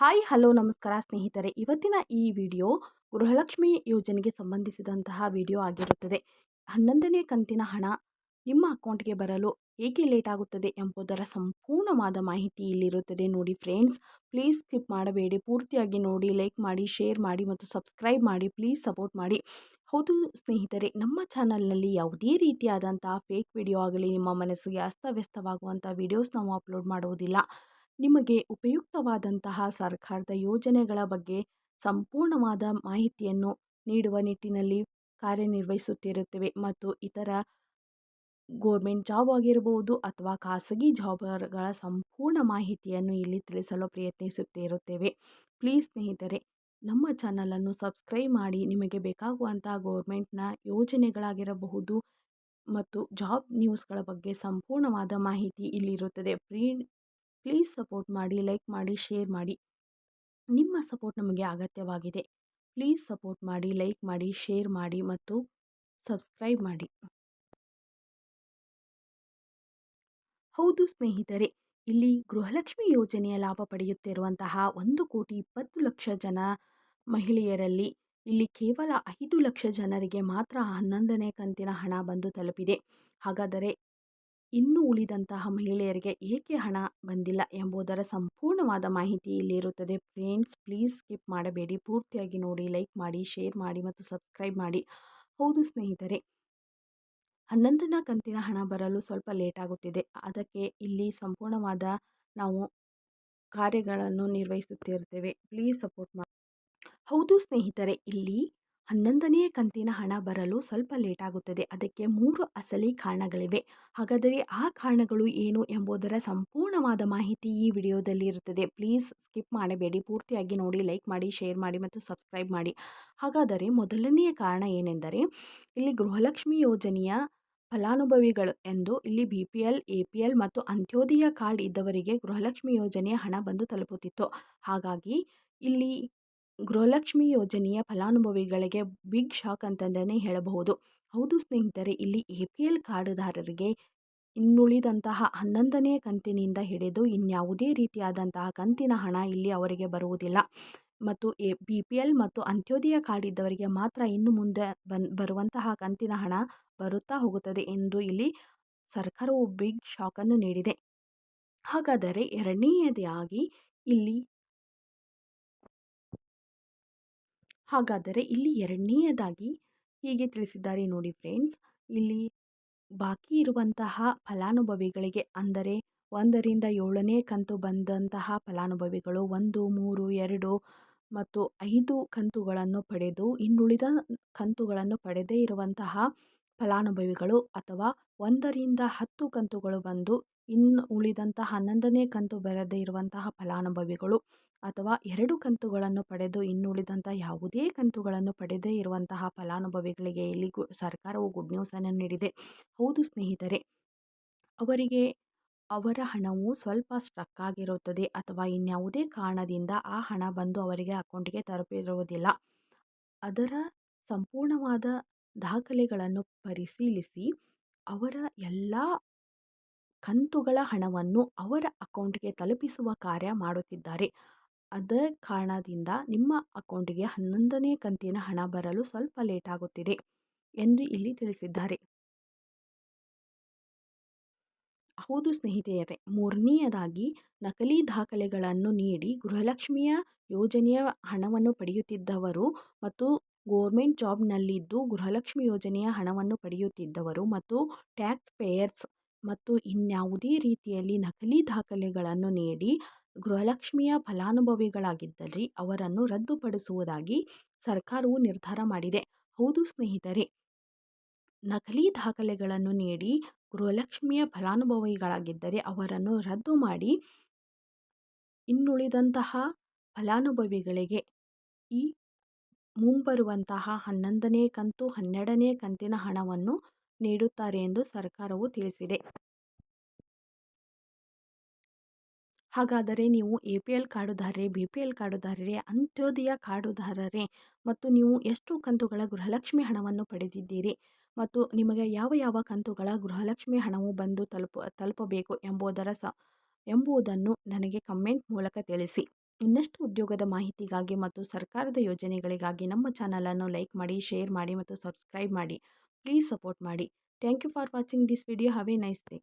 Hi, hello, ನಮಸ್ಕಾರ ಸ್ನೇಹಿತರೆ. ಇವತ್ತಿನ ಈ ವಿಡಿಯೋ ಗೃಹಲಕ್ಷ್ಮಿ ಯೋಜನೆಗೆ ಸಂಬಂಧಿಸಿದಂತಹ ವಿಡಿಯೋ ಆಗಿರುತ್ತದೆ. ಹನ್ನೊಂದನೇ ಕಂತಿನ ಹಣ ನಿಮ್ಮ ಅಕೌಂಟ್ಗೆ ಬರಲು ಏಕೆ ಲೇಟ್ ಆಗುತ್ತದೆ ಎಂಬುದರ ಸಂಪೂರ್ಣವಾದ ಮಾಹಿತಿ ಇಲ್ಲಿರುತ್ತದೆ. ನೋಡಿ ಫ್ರೆಂಡ್ಸ್, ಪ್ಲೀಸ್ ಸ್ಕಿಪ್ ಮಾಡಬೇಡಿ. ಪೂರ್ತಿಯಾಗಿ ನೋಡಿ, ಲೈಕ್ ಮಾಡಿ, ಶೇರ್ ಮಾಡಿ ಮತ್ತು ಸಬ್ಸ್ಕ್ರೈಬ್ ಮಾಡಿ. ಪ್ಲೀಸ್ ಸಪೋರ್ಟ್ ಮಾಡಿ. ಹೌದು ಸ್ನೇಹಿತರೆ, ನಮ್ಮ ಚಾನಲ್ನಲ್ಲಿ ಯಾವುದೇ ರೀತಿಯಾದಂತಹ ಫೇಕ್ ವಿಡಿಯೋ ಆಗಲಿ, ನಿಮ್ಮ ಮನಸ್ಸಿಗೆ ಅಸ್ತವ್ಯಸ್ತವಾಗುವಂಥ ವಿಡಿಯೋಸ್ ನಾವು ಅಪ್ಲೋಡ್ ಮಾಡುವುದಿಲ್ಲ. ನಿಮಗೆ ಉಪಯುಕ್ತವಾದಂತಹ ಸರ್ಕಾರದ ಯೋಜನೆಗಳ ಬಗ್ಗೆ ಸಂಪೂರ್ಣವಾದ ಮಾಹಿತಿಯನ್ನು ನೀಡುವ ನಿಟ್ಟಿನಲ್ಲಿ ಕಾರ್ಯನಿರ್ವಹಿಸುತ್ತಿರುತ್ತೇವೆ ಮತ್ತು ಇತರ ಗೋರ್ಮೆಂಟ್ ಜಾಬ್ ಆಗಿರಬಹುದು ಅಥವಾ ಖಾಸಗಿ ಜಾಬ್ಗಳ ಸಂಪೂರ್ಣ ಮಾಹಿತಿಯನ್ನು ಇಲ್ಲಿ ತಿಳಿಸಲು ಪ್ರಯತ್ನಿಸುತ್ತಿರುತ್ತೇವೆ. ಪ್ಲೀಸ್ ಸ್ನೇಹಿತರೆ, ನಮ್ಮ ಚಾನಲನ್ನು ಸಬ್ಸ್ಕ್ರೈಬ್ ಮಾಡಿ ನಿಮಗೆ ಬೇಕಾಗುವಂಥ ಗೋರ್ಮೆಂಟ್ನ ಯೋಜನೆಗಳಾಗಿರಬಹುದು ಮತ್ತು ಜಾಬ್ ನ್ಯೂಸ್ಗಳ ಬಗ್ಗೆ ಸಂಪೂರ್ಣವಾದ ಮಾಹಿತಿ ಇಲ್ಲಿರುತ್ತದೆ. ಫ್ರೀ ಪ್ಲೀಸ್ ಸಪೋರ್ಟ್ ಮಾಡಿ ಲೈಕ್ ಮಾಡಿ ಶೇರ್ ಮಾಡಿ. ನಿಮ್ಮ ಸಪೋರ್ಟ್ ನಮಗೆ ಅಗತ್ಯವಾಗಿದೆ. ಪ್ಲೀಸ್ ಸಪೋರ್ಟ್ ಮಾಡಿ ಲೈಕ್ ಮಾಡಿ ಶೇರ್ ಮಾಡಿ ಮತ್ತು ಸಬ್ಸ್ಕ್ರೈಬ್ ಮಾಡಿ. ಹೌದು ಸ್ನೇಹಿತರೆ, ಇಲ್ಲಿ ಗೃಹಲಕ್ಷ್ಮಿ ಯೋಜನೆಯ ಲಾಭ ಪಡೆಯುತ್ತಿರುವಂತಹ ಒಂದು ಕೋಟಿ ಇಪ್ಪತ್ತು ಲಕ್ಷ ಜನ ಮಹಿಳೆಯರಲ್ಲಿ ಇಲ್ಲಿ ಕೇವಲ ಐದು ಲಕ್ಷ ಜನರಿಗೆ ಮಾತ್ರ ಹನ್ನೊಂದನೇ ಕಂತಿನ ಹಣ ಬಂದು ತಲುಪಿದೆ. ಹಾಗಾದರೆ ಇನ್ನು ಉಳಿದಂತಹ ಮಹಿಳೆಯರಿಗೆ ಏಕೆ ಹಣ ಬಂದಿಲ್ಲ ಎಂಬುದರ ಸಂಪೂರ್ಣವಾದ ಮಾಹಿತಿ ಇಲ್ಲಿರುತ್ತದೆ. ಫ್ರೆಂಡ್ಸ್, ಪ್ಲೀಸ್ ಸ್ಕಿಪ್ ಮಾಡಬೇಡಿ. ಪೂರ್ತಿಯಾಗಿ ನೋಡಿ, ಲೈಕ್ ಮಾಡಿ, ಶೇರ್ ಮಾಡಿ ಮತ್ತು ಸಬ್ಸ್ಕ್ರೈಬ್ ಮಾಡಿ. ಹೌದು ಸ್ನೇಹಿತರೆ, ಹನ್ನೊಂದನ ಕಂತಿನ ಹಣ ಬರಲು ಸ್ವಲ್ಪ ಲೇಟ್ ಆಗುತ್ತಿದೆ. ಅದಕ್ಕೆ ಇಲ್ಲಿ ಸಂಪೂರ್ಣವಾದ ನಾವು ಕಾರ್ಯಗಳನ್ನು ನಿರ್ವಹಿಸುತ್ತಿರುತ್ತೇವೆ. ಪ್ಲೀಸ್ ಸಪೋರ್ಟ್ ಮಾಡಿ ಹೌದು ಸ್ನೇಹಿತರೆ, ಇಲ್ಲಿ ಹನ್ನೊಂದನೆಯ ಕಂತಿನ ಹಣ ಬರಲು ಸ್ವಲ್ಪ ಲೇಟಾಗುತ್ತದೆ. ಅದಕ್ಕೆ ಮೂರು ಅಸಲಿ ಕಾರಣಗಳಿವೆ. ಹಾಗಾದರೆ ಆ ಕಾರಣಗಳು ಏನು ಎಂಬುದರ ಸಂಪೂರ್ಣವಾದ ಮಾಹಿತಿ ಈ ವಿಡಿಯೋದಲ್ಲಿ ಇರುತ್ತದೆ. ಪ್ಲೀಸ್ ಸ್ಕಿಪ್ ಮಾಡಬೇಡಿ. ಪೂರ್ತಿಯಾಗಿ ನೋಡಿ, ಲೈಕ್ ಮಾಡಿ, ಶೇರ್ ಮಾಡಿ ಮತ್ತು ಸಬ್ಸ್ಕ್ರೈಬ್ ಮಾಡಿ. ಹಾಗಾದರೆ ಮೊದಲನೆಯ ಕಾರಣ ಏನೆಂದರೆ, ಇಲ್ಲಿ ಗೃಹಲಕ್ಷ್ಮಿ ಯೋಜನೆಯ ಫಲಾನುಭವಿಗಳು ಎಂದು ಇಲ್ಲಿ B P L, A P L ಮತ್ತು ಅಂತ್ಯೋದಯ ಕಾರ್ಡ್ ಇದ್ದವರಿಗೆ ಗೃಹಲಕ್ಷ್ಮಿ ಯೋಜನೆಯ ಹಣ ಬಂದು ತಲುಪುತ್ತಿತ್ತು. ಹಾಗಾಗಿ ಇಲ್ಲಿ ಗೃಹಲಕ್ಷ್ಮಿ ಯೋಜನೆಯ ಫಲಾನುಭವಿಗಳಿಗೆ ಬಿಗ್ ಶಾಕ್ ಅಂತಂದೇ ಹೇಳಬಹುದು. ಹೌದು ಸ್ನೇಹಿತರೆ, ಇಲ್ಲಿ ಎ ಪಿ ಎಲ್ ಕಾರ್ಡುದಾರರಿಗೆ ಇನ್ನುಳಿದಂತಹ ಹನ್ನೊಂದನೇ ಕಂತಿನಿಂದ ಹಿಡಿದು ಇನ್ಯಾವುದೇ ರೀತಿಯಾದಂತಹ ಕಂತಿನ ಹಣ ಇಲ್ಲಿ ಅವರಿಗೆ ಬರುವುದಿಲ್ಲ. ಮತ್ತು ಎ ಬಿ ಪಿ ಎಲ್ ಮತ್ತು ಅಂತ್ಯೋದಯ ಕಾರ್ಡ್ ಇದ್ದವರಿಗೆ ಮಾತ್ರ ಇನ್ನು ಮುಂದೆ ಬನ್, ಬರುವಂತಹ ಕಂತಿನ ಹಣ ಬರುತ್ತಾ ಹೋಗುತ್ತದೆ ಎಂದು ಇಲ್ಲಿ ಸರ್ಕಾರವು ಬಿಗ್ ಶಾಕನ್ನು ನೀಡಿದೆ. ಹಾಗಾದರೆ ಎರಡನೆಯದಾಗಿ ಇಲ್ಲಿ ಹಾಗಾದರೆ ಇಲ್ಲಿ ಎರಡನೆಯದಾಗಿ ಹೀಗೆ ತಿಳಿಸಿದ್ದಾರೆ ನೋಡಿ ಫ್ರೆಂಡ್ಸ್ ಇಲ್ಲಿ ಬಾಕಿ ಇರುವಂತಹ ಫಲಾನುಭವಿಗಳಿಗೆ ಅಂದರೆ ಒಂದರಿಂದ ಏಳನೇ ಕಂತು ಬಂದಂತಹ ಫಲಾನುಭವಿಗಳು ಒಂದು, ಮೂರು, ಎರಡು ಮತ್ತು ಐದು ಕಂತುಗಳನ್ನು ಪಡೆದು ಇನ್ನುಳಿದ ಕಂತುಗಳನ್ನು ಪಡೆದೇ ಇರುವಂತಹ ಫಲಾನುಭವಿಗಳು ಅಥವಾ ಒಂದರಿಂದ ಹತ್ತು ಕಂತುಗಳು ಬಂದು ಇನ್ನು ಉಳಿದಂತಹ ಹನ್ನೊಂದನೇ ಕಂತು ಬರದೇ ಇರುವಂತಹ ಫಲಾನುಭವಿಗಳು ಅಥವಾ ಎರಡು ಕಂತುಗಳನ್ನು ಪಡೆದು ಇನ್ನುಳಿದಂಥ ಯಾವುದೇ ಕಂತುಗಳನ್ನು ಪಡೆದೇ ಇರುವಂತಹ ಫಲಾನುಭವಿಗಳಿಗೆ ಇಲ್ಲಿ ಗು ಸರ್ಕಾರವು ಗುಡ್ ನ್ಯೂಸನ್ನು ನೀಡಿದೆ. ಹೌದು ಸ್ನೇಹಿತರೆ, ಅವರಿಗೆ ಅವರ ಹಣವು ಸ್ವಲ್ಪ ಸ್ಟಕ್ ಆಗಿರುತ್ತದೆ ಅಥವಾ ಇನ್ಯಾವುದೇ ಕಾರಣದಿಂದ ಆ ಹಣ ಬಂದು ಅವರಿಗೆ ಅಕೌಂಟ್ಗೆ ತಲುಪಿರುವುದಿಲ್ಲ. ಅದರ ಸಂಪೂರ್ಣವಾದ ದಾಖಲೆಗಳನ್ನು ಪರಿಶೀಲಿಸಿ ಅವರ ಎಲ್ಲ ಕಂತುಗಳ ಹಣವನ್ನು ಅವರ ಅಕೌಂಟ್ಗೆ ತಲುಪಿಸುವ ಕಾರ್ಯ ಮಾಡುತ್ತಿದ್ದಾರೆ. ಅದ ಕಾರಣದಿಂದ ನಿಮ್ಮ ಅಕೌಂಟಿಗೆ ಹನ್ನೊಂದನೇ ಕಂತಿನ ಹಣ ಬರಲು ಸ್ವಲ್ಪ ಲೇಟ್ ಆಗುತ್ತಿದೆ ಎಂದು ಇಲ್ಲಿ ತಿಳಿಸಿದ್ದಾರೆ. ಹೌದು ಸ್ನೇಹಿತೆಯರೇ, ಮೂರನೆಯದಾಗಿ ನಕಲಿ ದಾಖಲೆಗಳನ್ನು ನೀಡಿ ಗೃಹಲಕ್ಷ್ಮಿಯ ಯೋಜನೆಯ ಹಣವನ್ನು ಪಡೆಯುತ್ತಿದ್ದವರು ಮತ್ತು ಗೋರ್ಮೆಂಟ್ ಜಾಬ್ನಲ್ಲಿದ್ದು ಗೃಹಲಕ್ಷ್ಮಿ ಯೋಜನೆಯ ಹಣವನ್ನು ಪಡೆಯುತ್ತಿದ್ದವರು ಮತ್ತು ಟ್ಯಾಕ್ಸ್ ಪೇಯರ್ಸ್ ಮತ್ತು ಇನ್ಯಾವುದೇ ರೀತಿಯಲ್ಲಿ ನಕಲಿ ದಾಖಲೆಗಳನ್ನು ನೀಡಿ ಗೃಹಲಕ್ಷ್ಮಿಯ ಫಲಾನುಭವಿಗಳಾಗಿದ್ದಲ್ಲಿ ಅವರನ್ನು ರದ್ದುಪಡಿಸುವುದಾಗಿ ಸರ್ಕಾರವು ನಿರ್ಧಾರ ಮಾಡಿದೆ. ಹೌದು ಸ್ನೇಹಿತರೆ, ನಕಲಿ ದಾಖಲೆಗಳನ್ನು ನೀಡಿ ಗೃಹಲಕ್ಷ್ಮಿಯ ಫಲಾನುಭವಿಗಳಾಗಿದ್ದರೆ ಅವರನ್ನು ರದ್ದು ಮಾಡಿ ಇನ್ನುಳಿದಂತಹ ಫಲಾನುಭವಿಗಳಿಗೆ ಈ ಮುಂಬರುವಂತಹ ಹನ್ನೊಂದನೇ ಕಂತು ಹನ್ನೆರಡನೇ ಕಂತಿನ ಹಣವನ್ನು ನೀಡುತ್ತಾರೆ ಎಂದು ಸರ್ಕಾರವು ತಿಳಿಸಿದೆ. ಹಾಗಾದರೆ ನೀವು ಎ ಪಿ ಎಲ್ ಕಾರ್ಡುದಾರರೇ ಬಿ ಪಿ ಎಲ್ ಕಾರ್ಡುದಾರರೇ ಅಂತ್ಯೋದಯ ಕಾರ್ಡುದಾರರೇ ಮತ್ತು ನೀವು ಎಷ್ಟು ಕಂತುಗಳ ಗೃಹಲಕ್ಷ್ಮಿ ಹಣವನ್ನು ಪಡೆದಿದ್ದೀರಿ ಮತ್ತು ನಿಮಗೆ ಯಾವ ಯಾವ ಕಂತುಗಳ ಗೃಹಲಕ್ಷ್ಮಿ ಹಣವು ಬಂದು ತಲುಪ, ತಲುಪಬೇಕು ಎಂಬುದರ ಸ ಎಂಬುದನ್ನು ನನಗೆ ಕಮೆಂಟ್ ಮೂಲಕ ತಿಳಿಸಿ. ಇನ್ನಷ್ಟು ಉದ್ಯೋಗದ ಮಾಹಿತಿಗಾಗಿ ಮತ್ತು ಸರ್ಕಾರದ ಯೋಜನೆಗಳಿಗಾಗಿ ನಮ್ಮ ಚಾನಲನ್ನು ಲೈಕ್ ಮಾಡಿ ಶೇರ್ ಮಾಡಿ ಮತ್ತು ಸಬ್ಸ್ಕ್ರೈಬ್ ಮಾಡಿ. ಪ್ಲೀಸ್ ಸಪೋರ್ಟ್ ಮಾಡಿ. Thank you for watching this video have a nice day